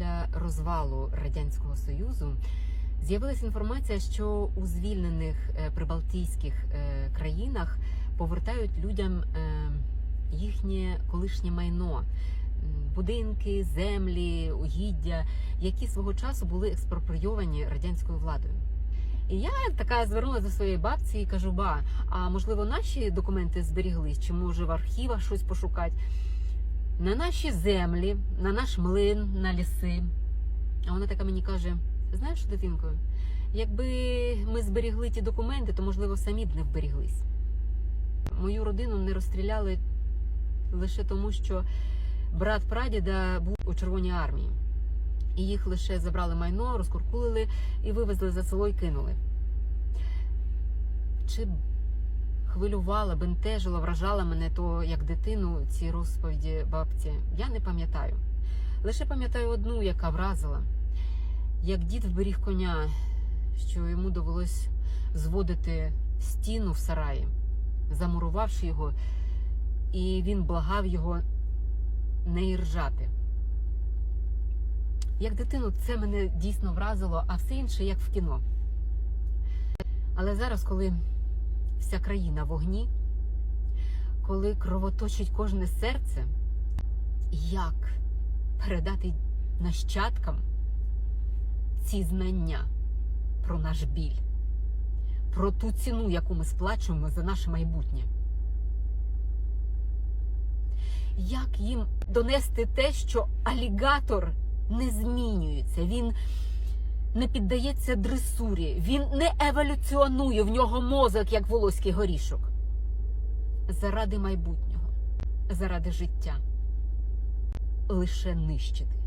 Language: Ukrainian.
після розвалу радянського союзу з'явилася інформація, що у звільнених е, прибалтійських е, країнах повертають людям е, їхнє колишнє майно. Будинки, землі, угіддя, які свого часу були експроприйовані радянською владою. І я така звернулася до своєї бабці і кажу: ба, а можливо, наші документи зберіглись, чи може в архівах щось пошукати? На наші землі, на наш млин, на ліси. А вона така мені каже: знаєш, дитинко, якби ми зберігли ті документи, то можливо самі б не вберіглись. Мою родину не розстріляли лише тому, що брат прадіда був у Червоній армії. І їх лише забрали майно, розкуркулили і вивезли за село і кинули. Чи хвилювала, бентежила, вражала мене то як дитину ці розповіді бабці, я не пам'ятаю. Лише пам'ятаю одну, яка вразила, як дід вберіг коня, що йому довелось зводити стіну в сараї, замурувавши його, і він благав його не іржати. Як дитину, це мене дійсно вразило, а все інше як в кіно. Але зараз, коли вся країна в огні, коли кровоточить кожне серце, як передати нащадкам ці знання про наш біль, про ту ціну, яку ми сплачуємо за наше майбутнє? Як їм донести те, що алігатор не змінюється, він не піддається дресурі, він не еволюціонує в нього мозок, як волоський горішок. Заради майбутнього, заради життя. Лише нищити.